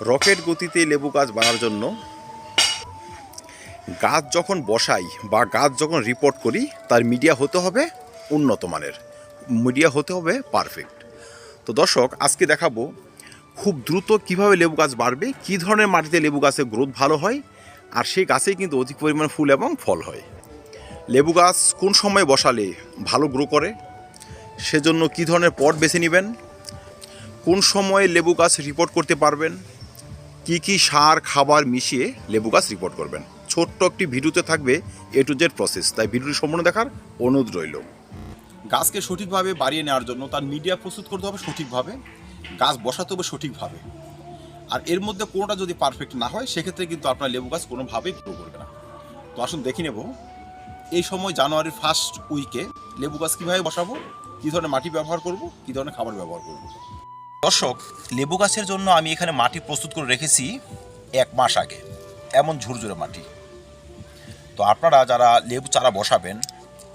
Rocket গতিতে লেবু গাছ বাড়ার জন্য গাছ যখন বসাই বা গাছ যখন রিপোর্ট করি, তার মিডিয়া হতে হবে উন্নত মানের। মিডিয়া হতে হবে পারফেক্ট তো দর্শক, আজকে দেখাবো খুব দ্রুত কীভাবে লেবু গাছ বাড়বে, কী ধরনের মাটিতে লেবু গাছের গ্রোথ ভালো হয়, আর সেই গাছেই কিন্তু অধিক পরিমাণ ফুল এবং ফল হয়। লেবু গাছ কোন সময় বসালে ভালো গ্রো করে, সেজন্য কী ধরনের পট বেছে নেবেন, কোন সময়ে লেবু গাছ রিপোর্ট করতে পারবেন কি কি সার, খাবার মিশিয়ে লেবু গাছ রিপোর্ট করবেন। ছোট্ট একটি ভিডিওতে থাকবে এ টু জেড প্রসেস তাই ভিডিওটি সম্পূর্ণ দেখার অনুরোধ রইল। গাছকে সঠিকভাবে বাড়িয়ে নেওয়ার জন্য তার মিডিয়া প্রস্তুত করতে হবে সঠিকভাবে, গাছ বসাতে হবে সঠিকভাবে। আর এর মধ্যে কোনোটা যদি পারফেক্ট না হয়, সেক্ষেত্রে কিন্তু আপনার লেবু গাছ কোনোভাবেই গ্রো করবে না। তো আসুন দেখে নেব, এই সময় জানুয়ারির ফার্স্ট উইকে লেবু গাছ কীভাবে বসাবো, কী ধরনের মাটি ব্যবহার করব, কী ধরনের খাবার ব্যবহার করব। দর্শক, লেবু গাছের জন্য আমি এখানে মাটি প্রস্তুত করে রেখেছি এক মাস আগে। এমন ঝুরঝুরে মাটি। তো আপনারা যারা লেবু চারা বসাবেন,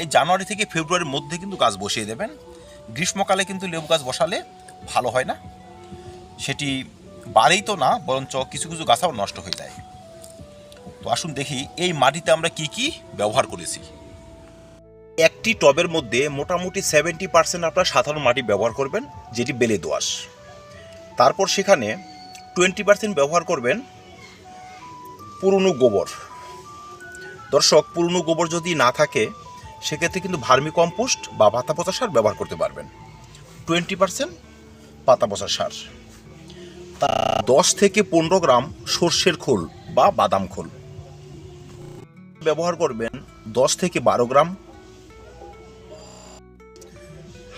এই জানুয়ারি থেকে ফেব্রুয়ারির মধ্যে কিন্তু গাছ বসিয়ে দেবেন। গ্রীষ্মকালে কিন্তু লেবু গাছ বসালে ভালো হয় না। সেটি বাড়েই তো না, বরঞ্চ কিছু কিছু গাছ আবার নষ্ট হয়ে যায়। তো আসুন দেখি, এই মাটিতে আমরা কি কি ব্যবহার করেছি? একটি টবের মধ্যে মোটামুটি সেভেন্টি পার্সেন্ট আপনারা সাধারণ মাটি ব্যবহার করবেন, যেটি বেলে দোআঁশ। তারপর সেখানে টোয়েন্টি পার্সেন্ট ব্যবহার করবেন পুরনো গোবর। দর্শক, পুরনো গোবর যদি না থাকে, সেক্ষেত্রে কিন্তু ভার্মি কম্পোস্ট বা পাতা পচা সার ব্যবহার করতে পারবেন। টোয়েন্টি পার্সেন্ট পাতা পচা সার। তা দশ থেকে পনেরো গ্রাম সর্ষের খোল বা বাদাম খোল। ব্যবহার করবেন দশ থেকে বারো গ্রাম।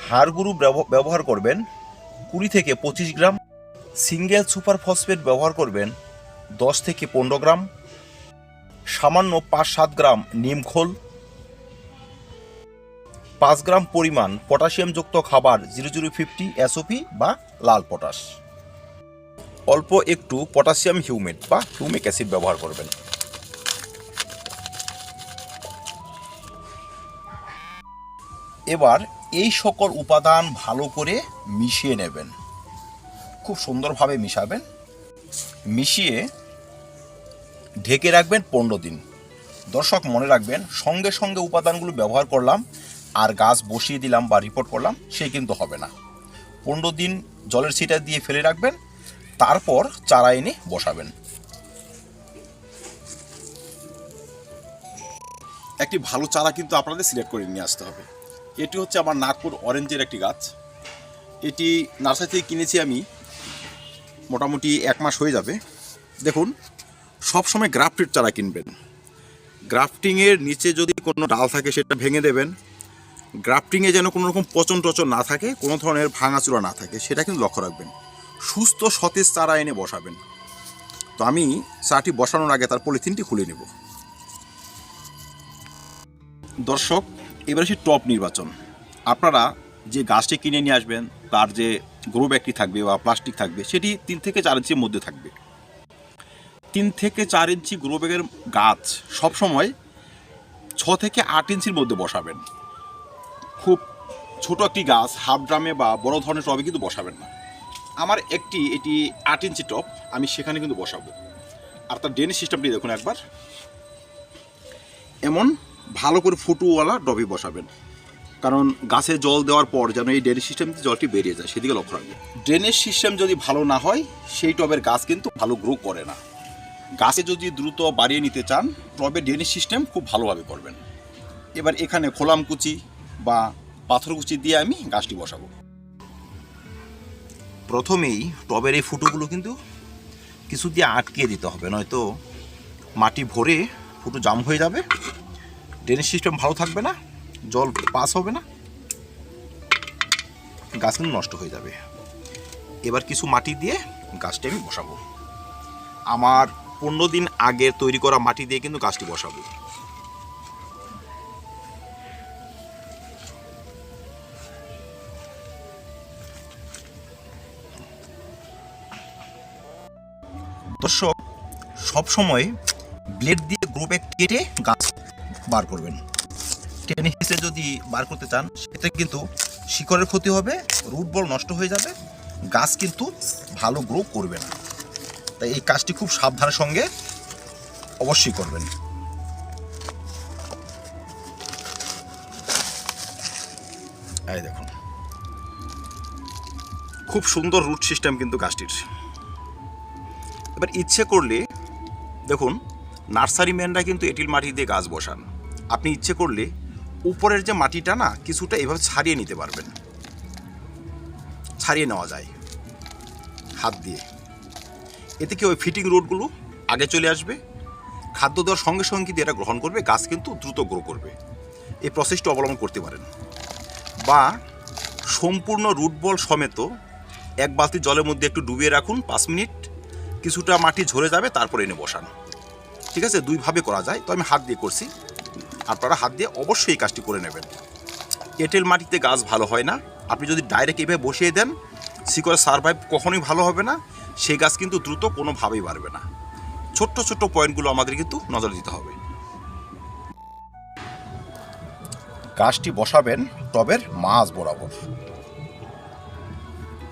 হাড় গুঁড়ো ব্যব- ব্যবহার করবেন কুড়ি থেকে পঁচিশ গ্রাম। সিঙ্গেল সুপার ফসফেট ব্যবহার করবেন দশ থেকে পনেরো গ্রাম, সামান্য পাঁচ সাত গ্রাম নিম খোল, পাঁচ গ্রাম পরিমাণ পটাশিয়ামযুক্ত খাবার জিরো জিরো ফিফটি এসওপি বা লাল পটাশ। অল্প একটু পটাশিয়াম হিউমেট বা হিউমিক অ্যাসিড ব্যবহার করবেন। এবার এই সকল উপাদান ভালো করে মিশিয়ে নেবেন। খুব সুন্দরভাবে মিশাবেন। মিশিয়ে ঢেকে রাখবেন পনেরো দিন। দর্শক, মনে রাখবেন, সঙ্গে সঙ্গে উপাদানগুলো ব্যবহার করলাম আর গাছ বসিয়ে দিলাম বা রিপোর্ট করলাম, সে কিন্তু হবে না। পনেরো দিন জলের ছিটা দিয়ে ফেলে রাখবেন, তারপর চারা এনে বসাবেন। একটি ভালো চারা কিন্তু আপনাদের সিলেক্ট করে নিয়ে আসতে হবে। এটি হচ্ছে আমার নাগপুর অরেঞ্জের একটি গাছ। এটি নার্সারি থেকে কিনেছি আমি মোটামুটি এক মাস হয়ে যাবে। দেখুন, সবসময় গ্রাফটেড চারা কিনবেন। গ্রাফটিংয়ের নিচে যদি কোনো ডাল থাকে, সেটা ভেঙে দেবেন। গ্রাফটিংয়ে যেন কোনো রকম পচন টচন না থাকে, কোনো ধরনের ভাঙাচুরা না থাকে, সেটা কিন্তু লক্ষ্য রাখবেন। সুস্থ, সতেজ চারা এনে বসাবেন। তো আমি চাটি বসানোর আগে তার পলিথিনটি খুলে নেব। দর্শক, এবার আসি টপ নির্বাচন। আপনারা যে গাছটি কিনে নিয়ে আসবেন, তার যে গ্রো ব্যাগটি থাকবে বা প্লাস্টিক থাকবে, সেটি তিন থেকে চার ইঞ্চির মধ্যে থাকবে। তিন থেকে চার ইঞ্চি গ্রো ব্যাগের গাছ সবসময় ছ থেকে আট ইঞ্চির মধ্যে বসাবেন। খুব ছোট একটি গাছ হাফ ড্রামে বা বড় ধরনের টবে কিন্তু বসাবেন না। আমার একটি, এটি আট ইঞ্চি টপ আমি সেখানে কিন্তু বসাবো। আর তার ড্রেনেজ সিস্টেমটি দেখুন একবার। এমন ভালো করে ফুটুওয়ালা ডবি বসাবেন। কারণ গাছে জল দেওয়ার পর যেন এই ড্রেনেজ সিস্টেম জলটি বেরিয়ে যায়, সেদিকে লক্ষ্য রাখবে। ড্রেনেজ সিস্টেম যদি ভালো না হয়, সেই টবের গাছ কিন্তু ভালো গ্রো করে না। গাছে যদি দ্রুত বাড়িয়ে নিতে চান টবে ড্রেনেজ সিস্টেম খুব ভালোভাবে করবেন। এবার এখানে খোলামকুচি বা পাথরকুচি দিয়ে আমি গাছটি বসাবো। প্রথমেই টবের এই ফুটোগুলো কিন্তু কিছু দিয়ে আটকে দিতে হবে, নয়তো মাটি ভরে ফুটো জাম হয়ে যাবে। ড্রেনেজ সিস্টেম ভালো থাকবে না। জল পাস হবে না গাছ কিন্তু নষ্ট হয়ে যাবে। এবার কিছু মাটি দিয়ে গাছটি আমি বসাবো। আমার পনেরো দিন আগের তৈরি করা মাটি দিয়ে কিন্তু গাছটি বসাবো। দর্শক, সবসময় ব্লেড দিয়ে গ্রো ব্যাগ কেটে গাছ বার করবেন। টেনে হিসে যদি বার করতে চান সেক্ষেত্রে কিন্তু শিকড়ের ক্ষতি হবে, রুট বল নষ্ট হয়ে যাবে, গাছ কিন্তু ভালো গ্রো করবে না। তাই এই কাজটি খুব সাবধানের সঙ্গে অবশ্যই করবেন। এই দেখুন। খুব সুন্দর রুট সিস্টেম কিন্তু গাছটির। এবার ইচ্ছে করলে, দেখুন, নার্সারি ম্যানরা কিন্তু এঁটিল মাটি দিয়ে গাছ বসান। আপনি ইচ্ছে করলে উপরের যে মাটিটা না, কিছুটা এভাবে ছাড়িয়ে নিতে পারবেন। ছাড়িয়ে নেওয়া যায়। হাত দিয়ে। এতে কি ওই ফিটিং রোডগুলো আগে চলে আসবে? খাদ্য দেওয়ার সঙ্গে সঙ্গে কিন্তু এটা গ্রহণ করবে, গাছ কিন্তু দ্রুত গ্রো করবে। এই প্রসেসটা অবলম্বন করতে পারেন। বা সম্পূর্ণ রুট বল সমেত এক বালতি জলের মধ্যে একটু ডুবিয়ে রাখুন পাঁচ মিনিট। কিছুটা মাটি ঝরে যাবে, তারপরে এনে বসান। ঠিক আছে? দুইভাবে করা যায়। তো আমি হাত দিয়ে করছি। আপনারা হাত দিয়ে অবশ্যই এই কাজটি করে নেবেন। এঁটেল মাটিতে গাছ ভালো হয় না। আপনি যদি ডাইরেক্ট এভাবে বসিয়ে দেন, শিকড় সারভাইভ কখনোই ভালো হবে না। সেই গাছ কিন্তু দ্রুত কোনোভাবেই বাড়বে না। ছোট্ট ছোট্ট পয়েন্টগুলো আমাদের কিন্তু নজর দিতে হবে। গাছটি বসাবেন টবের মাছ বরাবর।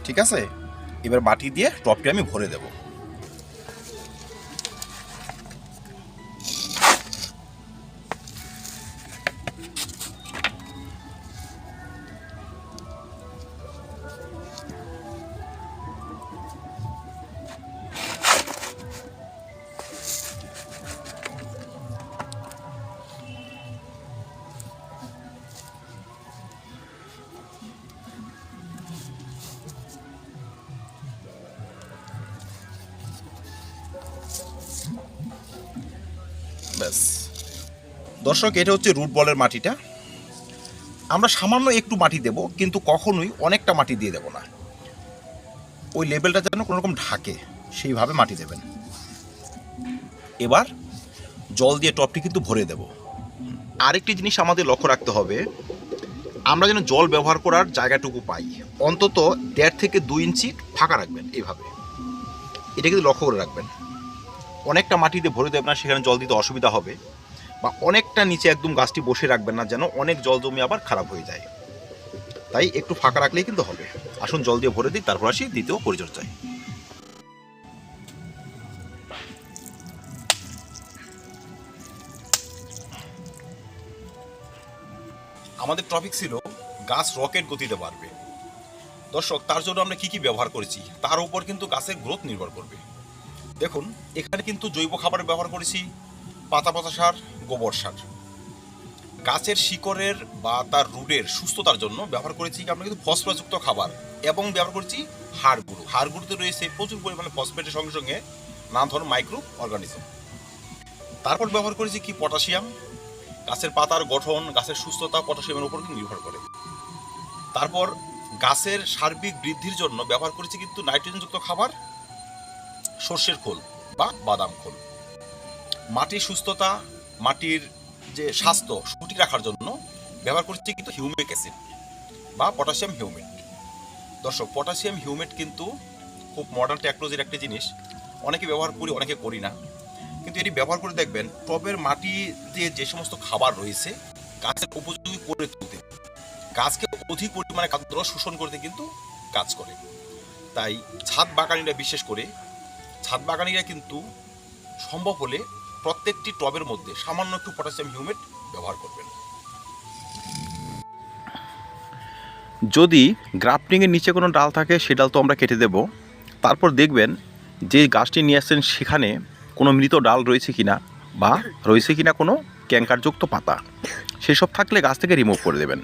ঠিক আছে? এবার মাটি দিয়ে টবটি আমি ভরে দেব। ব্যাস। দর্শক, এটা হচ্ছে রুট বলের মাটিটা। আমরা সামান্য একটু মাটি দেব, কিন্তু কখনোই অনেকটা মাটি দিয়ে দেব না। ওই লেভেলটা যেন কোনো রকম ঢাকে, সেইভাবে মাটি দেবেন। এবার জল দিয়ে টপটি কিন্তু ভরে দেব। আরেকটি জিনিস আমাদের লক্ষ্য রাখতে হবে, আমরা যেন জল ব্যবহার করার জায়গাটুকু পাই। অন্তত দেড় থেকে দুই ইঞ্চি ফাঁকা রাখবেন এইভাবে এটা কিন্তু লক্ষ্য করে রাখবেন। অনেকটা মাটিতে ভরে দেবেন না, সেখানে জল দিতে অসুবিধা হবে। বা অনেকটা নিচে একদম গাছটি বসে রাখবেন না, যেন অনেক জল জমে আবার খারাপ হয়ে যায়। তাই একটু ফাঁকা রাখলেই কিন্তু হবে। আসুন, জল দিয়ে ভরে দিই, তারপর আসি দ্বিতীয় পরিচর্যায়। আমাদের টপিক ছিল, গাছ রকেট গতিতে বাড়বে। দর্শক, তার জন্য আমরা কি কি ব্যবহার করেছি? তার উপর কিন্তু গাছের গ্রোথ নির্ভর করবে। দেখুন, এখানে কিন্তু জৈব খাবার ব্যবহার করেছি, পাতা পাতা সার, গোবর সার। গাছের শিকড়ের বা তার রুটের সুস্থতার জন্য ব্যবহার করেছি আমরা কিন্তু ফসফরাসযুক্ত খাবার এবং ব্যবহার করেছি হাড় গুঁড়ো। হাড় গুঁড়োতে রয়েছে প্রচুর পরিমাণে ফসফেটের সঙ্গে সঙ্গে নানা ধরনের মাইক্রো অর্গানিজম তারপর ব্যবহার করেছি কি পটাশিয়াম। গাছের পাতার গঠন, গাছের সুস্থতা পটাশিয়ামের উপর নির্ভর করে। তারপর গাছের সার্বিক বৃদ্ধির জন্য ব্যবহার করেছি কিন্তু নাইট্রোজেনযুক্ত খাবার সর্ষের খোল বা বাদাম খোল। মাটির সুস্থতা, মাটির যে স্বাস্থ্য সঠিক রাখার জন্য ব্যবহার করছি কিন্তু হিউমিক অ্যাসিড বা পটাশিয়াম হিউমেট দর্শক পটাশিয়াম হিউমেট কিন্তু খুব মডার্ন টেকনোলজির একটা জিনিস। অনেকে ব্যবহার করি, অনেকে করি না। কিন্তু এটি ব্যবহার করে দেখবেন, টবের মাটি দিয়ে যে সমস্ত খাবার রয়েছে গাছের উপযোগী করে তুলতে, গাছকে অধিক পরিমাণে খাদ্য শোষণ করতে কিন্তু কাজ করে। তাই ছাদ বাগানিরা বিশেষ করে ছাদ বাগানিরা কিন্তু সম্ভব হলে প্রত্যেকটি টবের মধ্যে সামান্য একটু পটাশিয়াম হিউমেট ব্যবহার করবেন। যদি গ্রাফটিংয়ের নিচে কোনো ডাল থাকে সে ডাল তো আমরা কেটে দেব। তারপর দেখবেন যে গাছটি নিয়ে আসছেন সেখানে কোনো মৃত ডাল রয়েছে কিনা বা রয়েছে কিনা কোনো ক্যাঙ্কারযুক্ত পাতা সেসব থাকলে গাছ থেকে রিমুভ করে দেবেন।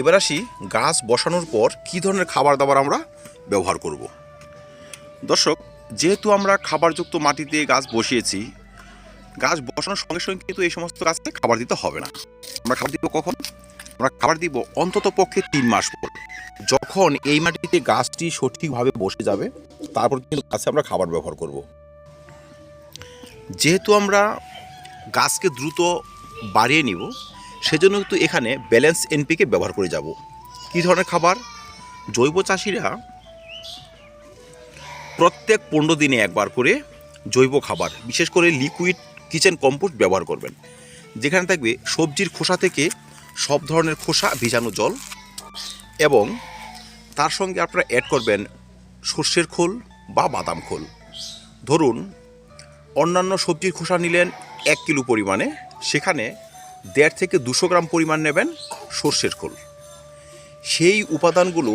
এবার আসি গাছ বসানোর পর কী ধরনের খাবার দাবার আমরা ব্যবহার করব। দর্শক, যেহেতু আমরা খাবারযুক্ত মাটিতে গাছ বসিয়েছি, গাছ বসানোর সঙ্গে সঙ্গে কিন্তু এই সমস্ত গাছকে খাবার দিতে হবে না। আমরা খাবার দিব কখন? আমরা খাবার দিব অন্তত পক্ষে তিন মাস পর। যখন এই মাটিতে গাছটি সঠিকভাবে বসে যাবে, তারপর কিন্তু গাছে আমরা খাবার ব্যবহার করব। যেহেতু আমরা গাছকে দ্রুত বাড়িয়ে নিব, সেজন্য কিন্তু এখানে ব্যালেন্স এনপিকে ব্যবহার করে যাব। কী ধরনের খাবার? জৈব চাষিরা প্রত্যেক পনেরো দিনে একবার করে জৈব খাবার, বিশেষ করে লিকুইড কিচেন কম্পোস্ট ব্যবহার করবেন। যেখানে থাকবে সবজির খোসা থেকে সব ধরনের খোসা, ভিজানো জল এবং তার সঙ্গে আপনারা অ্যাড করবেন সর্ষের খোল বা বাদাম খোল। ধরুন, অন্যান্য সবজির খোসা নিলেন এক কিলো পরিমাণে, সেখানে দেড় থেকে দুশো গ্রাম পরিমাণ নেবেন সর্ষের খোল। সেই উপাদানগুলো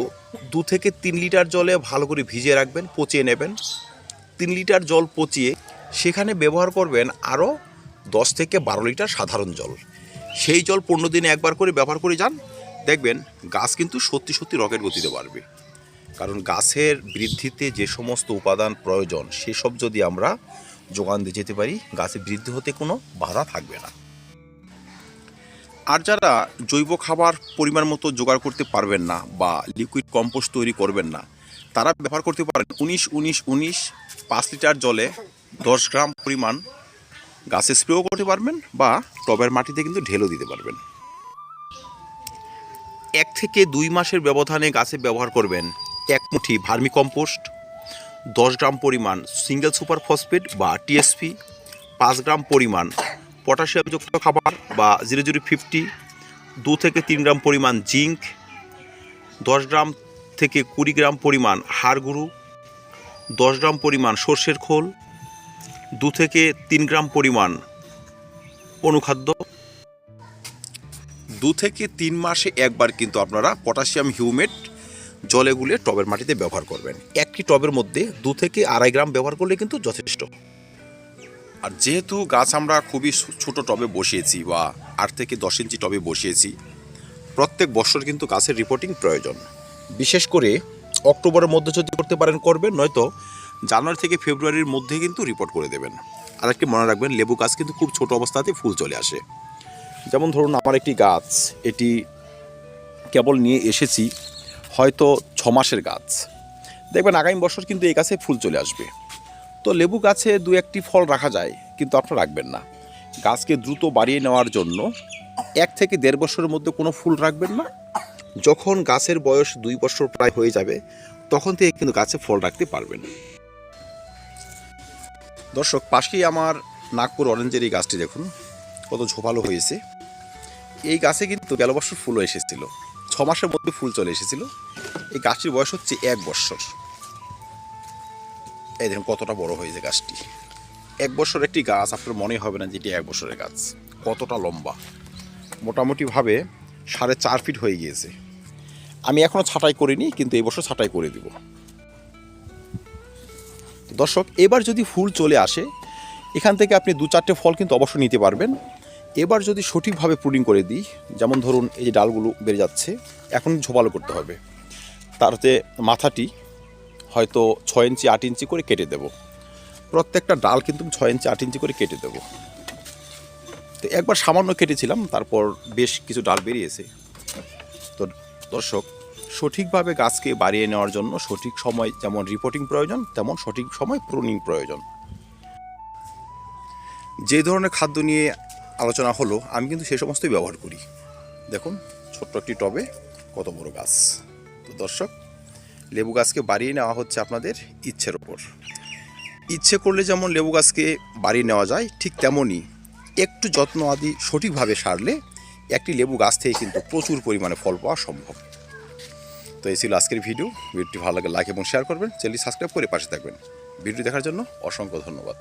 দু থেকে তিন লিটার জলে ভালো করে ভিজিয়ে রাখবেন, পচিয়ে নেবেন। তিন লিটার জল পচিয়ে সেখানে ব্যবহার করবেন আরও দশ থেকে বারো লিটার সাধারণ জল। সেই জল পনেরো দিনে একবার করে ব্যবহার করে যান, দেখবেন গাছ কিন্তু সত্যি সত্যি রকেট গতিতে বাড়বে। কারণ গাছের বৃদ্ধিতে যে সমস্ত উপাদান প্রয়োজন, সেসব যদি আমরা যোগান দিয়ে যেতে পারি গাছের বৃদ্ধি হতে কোনো বাধা থাকবে না। আর যারা জৈব খাবার পরিমাণ মতো জোগাড় করতে পারবেন না বা লিকুইড কম্পোস্ট তৈরি করবেন না, তারা ব্যবহার করতে পারেন উনিশ উনিশ উনিশ, পাঁচ লিটার জলে দশ গ্রাম পরিমাণ গাছে স্প্রেও করতে পারবেন বা টবের মাটিতে কিন্তু ঢেলেও দিতে পারবেন। এক থেকে দুই মাসের ব্যবধানে গাছে ব্যবহার করবেন এক মুঠি ভার্মি কম্পোস্ট দশ গ্রাম পরিমাণ সিঙ্গেল সুপার ফসফেট বা টিএসপি পাঁচ গ্রাম পরিমাণ পটাশিয়ামযুক্ত খাবার বা জিরো জিরো ফিফটি, দু থেকে তিন গ্রাম পরিমাণ জিঙ্ক দশ গ্রাম থেকে কুড়ি গ্রাম পরিমাণ হাড় গুঁড়ো, দশ গ্রাম পরিমাণ সর্ষের খোল, দু থেকে তিন গ্রাম পরিমাণ অনুখাদ্য। দু থেকে তিন মাসে একবার কিন্তু আপনারা পটাশিয়াম হিউমেট জলে গুলে টবের মাটিতে ব্যবহার করবেন। একটি টবের মধ্যে দু থেকে আড়াই গ্রাম ব্যবহার করলে কিন্তু যথেষ্ট। আর যেহেতু গাছ আমরা খুবই ছোট টবে বসিয়েছি বা আট থেকে দশ ইঞ্চি টবে বসিয়েছি, প্রত্যেক বছর কিন্তু গাছের রিপোর্টিং প্রয়োজন। বিশেষ করে অক্টোবরের মধ্যে যদি করতে পারেন, করবেন, নয়তো জানুয়ারি থেকে ফেব্রুয়ারির মধ্যে কিন্তু রিপোর্ট করে দেবেন। আর একটি মনে রাখবেন, লেবু গাছ কিন্তু খুব ছোট অবস্থাতে ফুল চলে আসে। যেমন ধরুন, আমার একটি গাছ, এটি কেবল নিয়ে এসেছি হয়তো ছ মাসের গাছ। দেখবেন আগামী বছর কিন্তু এই গাছে ফুল চলে আসবে। তো লেবু গাছে দু একটি ফল রাখা যায়, কিন্তু আপনারা রাখবেন না। গাছকে দ্রুত বাড়িয়ে নেওয়ার জন্য এক থেকে দেড় বছরের মধ্যে কোনো ফুল রাখবেন না। যখন গাছের বয়স দুই বছর প্রায় হয়ে যাবে, তখন থেকে কিন্তু গাছে ফল রাখতে পারবেন দর্শক, পাশেই আমার নাগপুর অরেঞ্জের এই গাছটি দেখুন, কত ঝোপালো হয়েছে। এই গাছে কিন্তু গেল বছর ফুলও এসেছিল। ছ মাসের মধ্যে ফুল চলে এসেছিল। এই গাছটির বয়স হচ্ছে এক বছর। এই দেখুন কতটা বড় হয়েছে গাছটি। এক বছর একটি গাছ, আপনার মনে হবে না যে এটি এক বছরের গাছ। কতটা লম্বা। মোটামুটিভাবে সাড়ে চার ফিট হয়ে গিয়েছে। আমি এখনও ছাঁটাই করিনি, কিন্তু এই বছর ছাঁটাই করে দিব। দর্শক, এবার যদি ফুল চলে আসে, এখান থেকে আপনি দু চারটে ফল কিন্তু অবশ্যই নিতে পারবেন। এবার যদি সঠিকভাবে প্রুডিং করে দিই, যেমন ধরুন এই যে ডালগুলো বেড়ে যাচ্ছে, এখন ঝোপালো করতে হবে। তারতে মাথাটি হয়তো ছয় ইঞ্চি, আট ইঞ্চি করে কেটে দেব। প্রত্যেকটা ডাল কিন্তু ছয় ইঞ্চি, আট ইঞ্চি করে কেটে দেব। তো একবার সামান্য কেটেছিলাম, তারপর বেশ কিছু ডাল বেরিয়েছে। তো দর্শক, সঠিকভাবে গাছকে বাড়িয়ে নেওয়ার জন্য সঠিক সময় যেমন রিপোর্টিং প্রয়োজন, তেমন সঠিক সময় প্রুনিং প্রয়োজন। যে ধরনের খাদ্য নিয়ে আলোচনা হলো, আমি কিন্তু সে সমস্তই ব্যবহার করি। দেখুন, ছোট্ট একটি টবে কত বড় গাছ। তো দর্শক লেবু গাছকে বাড়িয়ে নেওয়া হচ্ছে আপনাদের ইচ্ছের ওপর। ইচ্ছে করলে যেমন লেবু গাছকে বাড়িয়ে নেওয়া যায়, ঠিক তেমনই একটু যত্ন আদি সঠিকভাবে সারলে একটি লেবু গাছ থেকে কিন্তু প্রচুর পরিমাণে ফল পাওয়া সম্ভব। তো এই ছিল আজকের ভিডিও। ভিডিওটি ভালো লাগে, লাইক এবং শেয়ার করবেন। চ্যানেলটি সাবস্ক্রাইব করে পাশে থাকবেন। ভিডিও দেখার জন্য অসংখ্য ধন্যবাদ।